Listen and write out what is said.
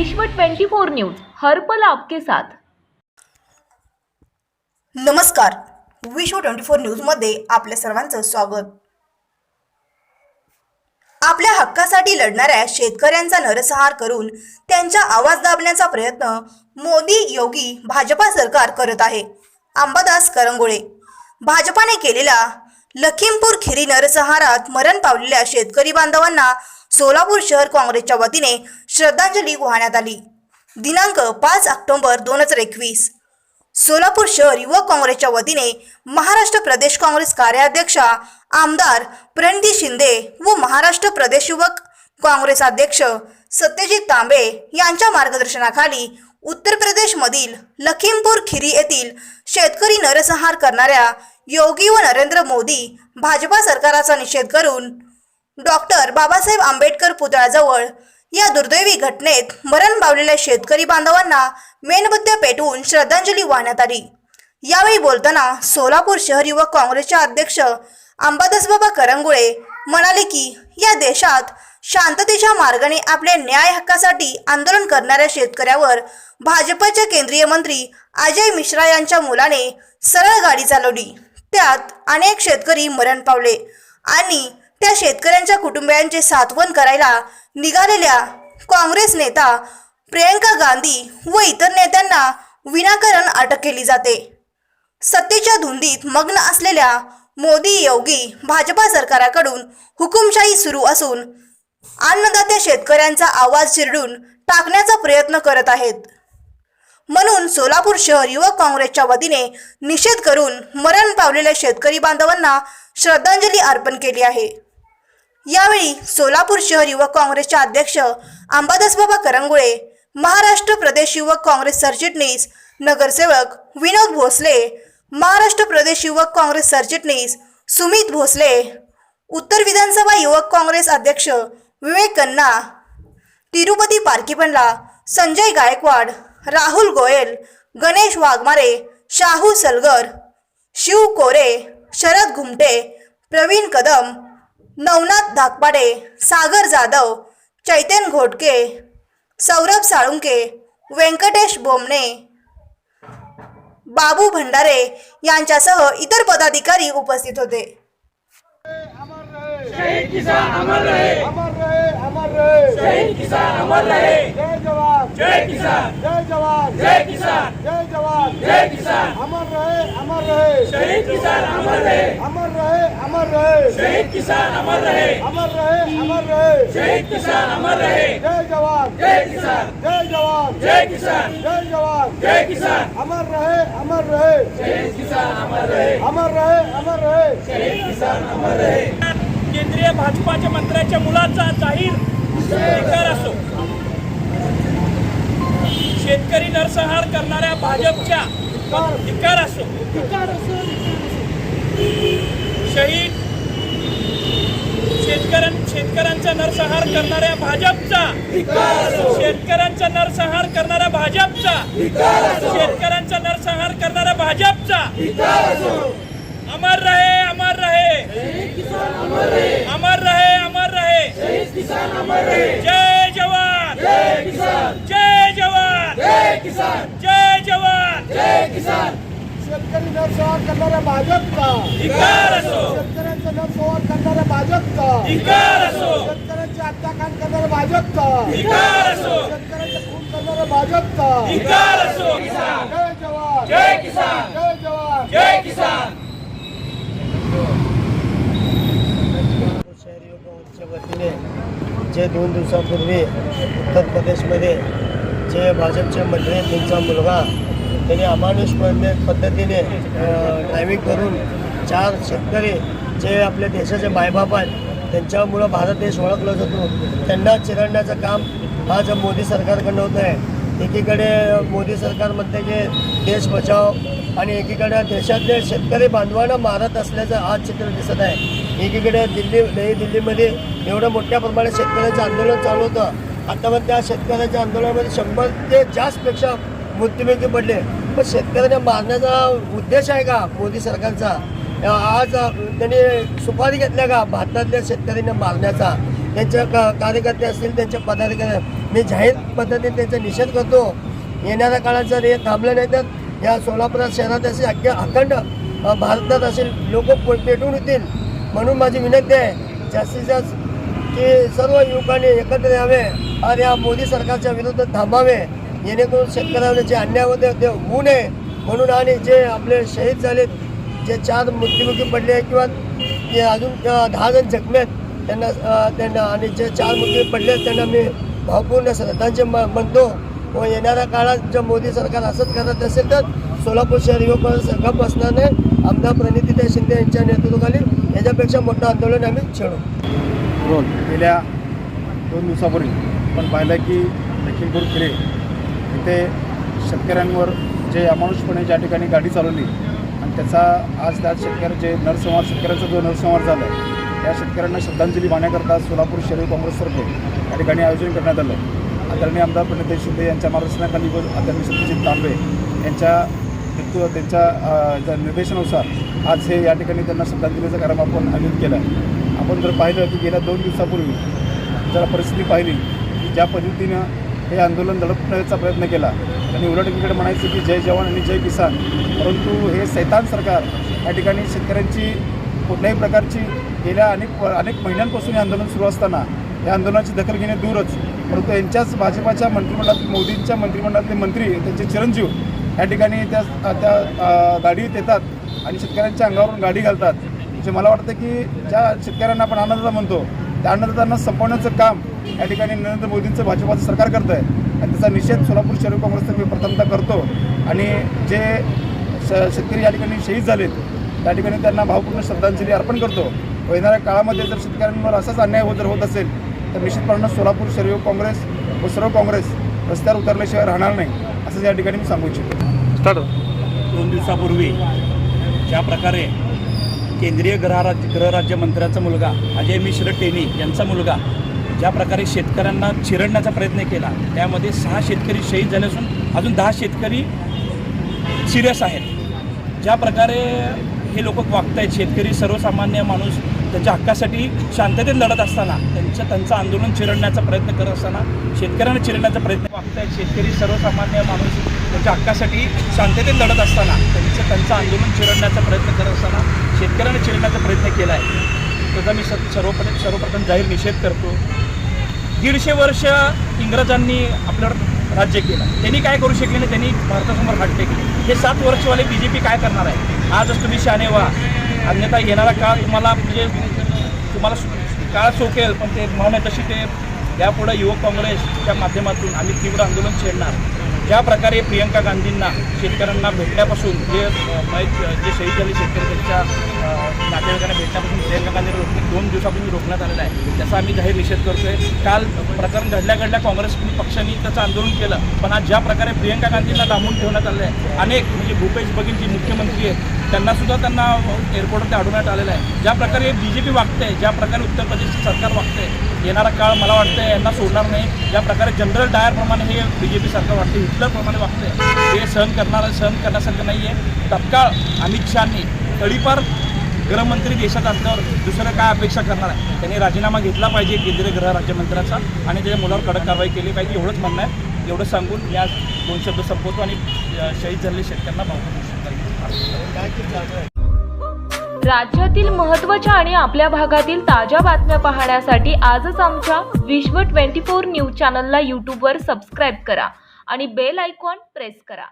विश्व 24 न्यूज हर्पल आपके साथ. नमस्कार. विश्व ट्वेंटी फोर न्यूजमध्ये आपल्या सर्वांचं स्वागत. आपल्या हक्कासाठी लढणाऱ्या शेतकऱ्यांचा नरसंहार करून त्यांचा आवाज दाबण्याचा प्रयत्न मोदी योगी भाजपा सरकार करत आहे. अंबादास करंगोळे. भाजपाने केलेला लखीमपूर खिरी नरसंहारात मरण पावलेल्या शेतकरी बांधवांना सोलापूर शहर काँग्रेसच्या वतीने श्रद्धांजली वाहण्यात आली. दिनांक पाच ऑक्टोबर दोन हजार एकवीस. सोलापूर शहर युवक काँग्रेसच्या वतीने महाराष्ट्र प्रदेश काँग्रेस कार्याध्यक्षा आमदार प्रणिती शिंदे व महाराष्ट्र प्रदेश युवक काँग्रेस अध्यक्ष सत्यजित तांबे यांच्या मार्गदर्शनाखाली उत्तर प्रदेशमधील लखीमपूर खिरी येथील शेतकरी नरसंहार करणाऱ्या योगी व नरेंद्र मोदी भाजपा सरकाराचा निषेध करून डॉक्टर बाबासाहेब आंबेडकर पुतळ्याजवळ. या दुर्दैवी घटनेत मरण पावलेल्या शेतकरी बांधवांना मेणबत्त्या पेटवून श्रद्धांजली वाहण्यात आली. यावेळी बोलताना सोलापूर शहर युवक काँग्रेसचे अध्यक्ष अंबादासबाबा करंगुळे म्हणाले की या देशात शांततेच्या मार्गाने आपल्या न्याय हक्कासाठी आंदोलन करणाऱ्या शेतकऱ्यावर भाजपचे केंद्रीय मंत्री अजय मिश्रा यांच्या मुलाने सरळ गाडी चालवली. त्यात अनेक शेतकरी मरण पावले आणि त्या शेतकऱ्यांच्या कुटुंबियांचे सातवन करायला निघालेल्या काँग्रेस नेता प्रियंका गांधी व इतर नेत्यांना विनाकारण अटक केली जाते. सत्तेच्या धुंदीत मग्न असलेल्या मोदी योगी भाजपा सरकाराकडून हुकुमशाही सुरू असून अन्नदात्या शेतकऱ्यांचा आवाज चिरडून टाकण्याचा प्रयत्न करत आहेत. म्हणून सोलापूर शहर युवक काँग्रेसच्या वतीने निषेध करून मरण पावलेल्या शेतकरी बांधवांना श्रद्धांजली अर्पण केली आहे. यावेळी सोलापूर शहर युवक काँग्रेसचे अध्यक्ष अंबादासबाबा करंगुळे महाराष्ट्र प्रदेश युवक काँग्रेस सरचिटणीस नगरसेवक विनोद भोसले महाराष्ट्र प्रदेश युवक काँग्रेस सरचिटणीस सुमित भोसले उत्तर विधानसभा युवक काँग्रेस अध्यक्ष विवेक कन्ना तिरुपती पारकीपंडला संजय गायकवाड राहुल गोयल गणेश वाघमारे शाहू सलगर शिव कोरे शरद घुमटे प्रवीण कदम नवनाथ धाकपाडे सागर जाधव चैतन घोटके सौरभ साळुंके व्यंकटेश बोमणे बाबू भंडारे यांच्यासह इतर पदाधिकारी उपस्थित होते. शहीद किसान अमर रहे. अमर रहे अमर रहे. शहीद किसान अमर रहे. जय जवान. जय किसान. जय जवान. जय किसान. जय जवान. जय किसान. अमर रहे शहीद किसान अमर रहे अमर रहे अमर रहे शहीद किसान अमर रहे अमर रहे अमर रहे शहीद किसान अमर रहे जय जवान जय किसान जय जवान जय किसान जय जवान जय किसान अमर रहे अमर रहे शहीद किसान अमर रहे अमर रहे अमर रहे शहीद किसान अमर रहे केंद्रीय भाजपाच्या मंत्र्याच्या मुलाचा जाहीर असो शेतकरी नरसंहार करणाऱ्या भाजपच्या धिक्कार असो. शहीद शेतकऱ्यां शेतकऱ्यांचा नरसंहार करणाऱ्या भाजपचा. शेतकऱ्यांचा नरसंहार करणाऱ्या भाजपचा. शेतकऱ्यांचा नरसंहार करणाऱ्या भाजपचा. अमर रहे अमर रहे. अमर रहे. अमर रहे जय जवान. जय जवान। जय जवान शेतकरी नरसंहार करणाऱ्या भाजपचा। धिक्कार असो। शेतकऱ्यांचा नरसंहार करणाऱ्या भाजपचा। धिक्कार असो। शेतकऱ्यांची हत्याकांड करणाऱ्या भाजपचा। धिक्कार असो। शेतकऱ्यांचे खून करणाऱ्या भाजपचा। धिक्कार असो। जय जवान। जय किसान। जय जवान। जय किसान। शहरी वतीने जे दोन दिवसापूर्वी उत्तर प्रदेशमध्ये जे भाजपचे मंत्री आहेत, त्यांचा मुलगा त्यांनी अमानुष पद्धतीने ड्रायव्हिंग करून चार शेतकरी जे आपल्या देशाचे मायबाप आहेत त्यांच्यामुळं भारत देश ओळखला जातो. त्यांना चिरडण्याचं काम आज मोदी सरकारकडनं होतं आहे एकीकडे मोदी सरकार म्हणते की देश बचाव आणि एकीकडे देशातले शेतकरी बांधवांना मारत असल्याचं आज चित्र दिसत आहे. एकीकडे दिल्ली नवी दिल्लीमध्ये एवढं मोठ्या प्रमाणात शेतकऱ्यांचं आंदोलन चालू होतं. आता पण त्या शेतकऱ्याच्या आंदोलनामध्ये शंभर ते जास्तपेक्षा मृत्युमेकी पडले. पण शेतकऱ्यांना मारण्याचा उद्देश आहे का मोदी सरकारचा? आज त्यांनी सुपारी घेतल्या का भारतातल्या शेतकऱ्यांना मारण्याचा? त्यांचे का कार्यकर्ते असतील त्यांचे पदाधिकारी. मी जाहीर पद्धतीने त्यांचा निषेध करतो. येणाऱ्या काळात जर हे थांबलं नाही तर या सोलापुरात शहरात असे अख्ख्या अखंड भारतात असे लोक पेटून येतील. म्हणून माझी विनंती आहे जास्तीत जास्त की सर्व युवकांनी एकत्र यावे. आणि या मोदी सरकारच्या विरुद्ध थांबावे जेणेकरून शेतकऱ्यांना जे अन्याय होते ते होऊ नये. म्हणून आणि जे आपले शहीद झालेत जे चार मृत्युमुखी पडले किंवा जे अजून दहा जण जखमी आहेत त्यांना त्यांना आणि जे चार मुद्दे पडले आहेत त्यांना मी भावपूर्ण श्रद्धांचे म म्हणतो. व येणाऱ्या काळात जर मोदी सरकार असंच करत असेल तर सोलापूर शहर युवक काँग्रेस गप बसणार नाही. आमदार प्रणितीताई शिंदे यांच्या नेतृत्वाखाली याच्यापेक्षा मोठं आंदोलन आम्ही छेडू. गेल्या दोन दिवसापूर्वी आपण पाहिलं की लखीमपूर खिरे इथे शेतकऱ्यांवर जे अमानुषपणे ज्या ठिकाणी गाडी चालवली आणि त्याचा आज त्या शेतकऱ्या जे नरसंहार शेतकऱ्यांचा जो नरसंहार झाला त्या शेतकऱ्यांना श्रद्धांजली वाहण्याकरता सोलापूर शहरी काँग्रेसतर्फे या ठिकाणी आयोजन करण्यात आलं. आदरणीय आमदार प्रणित शिंदे यांच्या मार्गदर्शनाखाली व आदरणीय सत्यजित तांबे यांच्या नेतृत्व त्यांच्या निर्देशानुसार आज हे या ठिकाणी त्यांना श्रद्धांजलीचा कार्यक्रम आपण आयोजित केला आपण जर पाहिलं की गेल्या दोन दिवसापूर्वी जर परिस्थिती पाहिली ज्या पद्धतीनं हे आंदोलन दडपण्याचा प्रयत्न केला. त्यांनी उलट एकीकडे म्हणायचं की जय जवान आणि जय किसान. परंतु हे सैतान सरकार या ठिकाणी शेतकऱ्यांची कुठल्याही प्रकारची गेल्या अनेक अनेक महिन्यांपासून हे आंदोलन सुरू असताना या आंदोलनाची दखल घेणे दूरच. परंतु यांच्याच भाजपाच्या मंत्रिमंडळातील मोदींच्या मंत्रिमंडळातले मंत्री त्यांचे चिरंजीव या ठिकाणी त्या त्या गाडीत येतात आणि शेतकऱ्यांच्या अंगावरून गाडी घालतात. म्हणजे मला वाटतं की ज्या शेतकऱ्यांना आपण आनंद म्हणतो त्या अन्नदातांना संपवण्याचं काम या ठिकाणी नरेंद्र मोदींचं भाजपाचं सरकार करतं आहे आणि त्याचा निषेध सोलापूर शहर काँग्रेसचं मी प्रथमतः करतो. आणि जे श शेतकरी या ठिकाणी शहीद झालेत त्या ठिकाणी त्यांना भावपूर्ण श्रद्धांजली अर्पण करतो. व येणाऱ्या काळामध्ये जर शेतकऱ्यांवर असाच अन्याय होत जर होत असेल तर निश्चितपणानं सोलापूर शहर काँग्रेस व सर्व काँग्रेस रस्त्यावर उतरल्याशिवाय राहणार नाही असं या ठिकाणी मी सांगू इच्छितो. दोन दिवसापूर्वी ज्या प्रकारे केंद्रीय गृहराज्य गृहराज्यमंत्र्याचा मुलगा अजय मिश्र टेनी यांचा मुलगा ज्या प्रकारे शेतकऱ्यांना चिरडण्याचा प्रयत्न केला त्यामध्ये सहा शेतकरी शहीद झाले असून अजून दहा शेतकरी सिरियस आहेत. ज्या प्रकारे हे लोक वागत आहेत शेतकरी सर्वसामान्य माणूस त्यांच्या हक्कासाठी शांततेत लढत असताना त्यांचं त्यांचं आंदोलन चिरडण्याचा प्रयत्न करत असताना शेतकऱ्यांना चिरडण्याचा प्रयत्न वागत आहेत शेतकरी सर्वसामान्य माणूस त्यांच्या हक्कासाठी शांततेत लढत असताना त्यांचं त्यांचं आंदोलन चिरडण्याचा प्रयत्न करत असताना शेतकऱ्यांना चिरण्याचा प्रयत्न केला आहे त्याचा मी स सर्वप्रथम सर्वप्रथम जाहीर निषेध करतो. दीडशे वर्ष इंग्रजांनी आपल्यावर राज्य केलं. त्यांनी काय करू शकले नाही? त्यांनी भारतासमोर हात टेकले. हे सात वर्षवाले बी जे पी काय करणार आहे? आजच तुम्ही शाने व्हा. अन्यथा येणारा काळ तुम्हाला म्हणजे तुम्हाला काळ सोकेल पण ते म्हण तशी ते यापुढे युवक काँग्रेसच्या माध्यमातून आम्ही तीव्र आंदोलन छेडणार. ज्या प्रकारे प्रियंका गांधींना शेतकऱ्यांना भेटल्यापासून जे जे शहीद झाले शेतकरी त्यांच्या नातेवाईकांना भेटण्यापासून प्रियंका गांधी रोख दोन दिवसापूर्वी रोखण्यात आलेला आहे. त्याचा आम्ही जाहीर निषेध करतोय. काल प्रकरण घडल्या घडल्या काँग्रेस पक्षाने त्याचं आंदोलन केलं. पण आज ज्या प्रकारे प्रियंका गांधींना डांबून ठेवण्यात आलं आहे अनेक म्हणजे भूपेश बघेल जी मुख्यमंत्री आहेत त्यांना सुद्धा त्यांना एअरपोर्टवरती अडवण्यात आलेलं आहे. ज्या प्रकारे बी जे पी वागते ज्या प्रकारे उत्तर प्रदेशचं सरकार वागते येणारा काळ मला वाटतं यांना सोडणार नाही. ज्या प्रकारे जनरल डायरप्रमाणे हे बी जे पी सरकार वागते हिटलरप्रमाणे वागते हे सहन करणार सहन करण्यासारखं नाही आहे तत्काळ अमित शहानी तळीपार गृहमंत्री देशात असल्यावर दुसरं काय अपेक्षा करणार आहे? त्यांनी राजीनामा घेतला पाहिजे केंद्रीय गृह राज्यमंत्र्याचा आणि त्याच्या मुलावर कडक कारवाई केली पाहिजे एवढंच म्हणणं आहे. एवढं सांगून या दोन शब्द संपवतो आणि शहीद झालेल्या शेतकऱ्यांना भावपूर्ण राज्यातील महत्त्वाच्या आणि आपल्या भागातील ताज्या बातम्या पाहण्यासाठी आजच आमच्या विश्व 24 न्यूज चॅनलला यूट्यूबवर सबस्क्राईब करा आणि बेल आयकॉन प्रेस करा.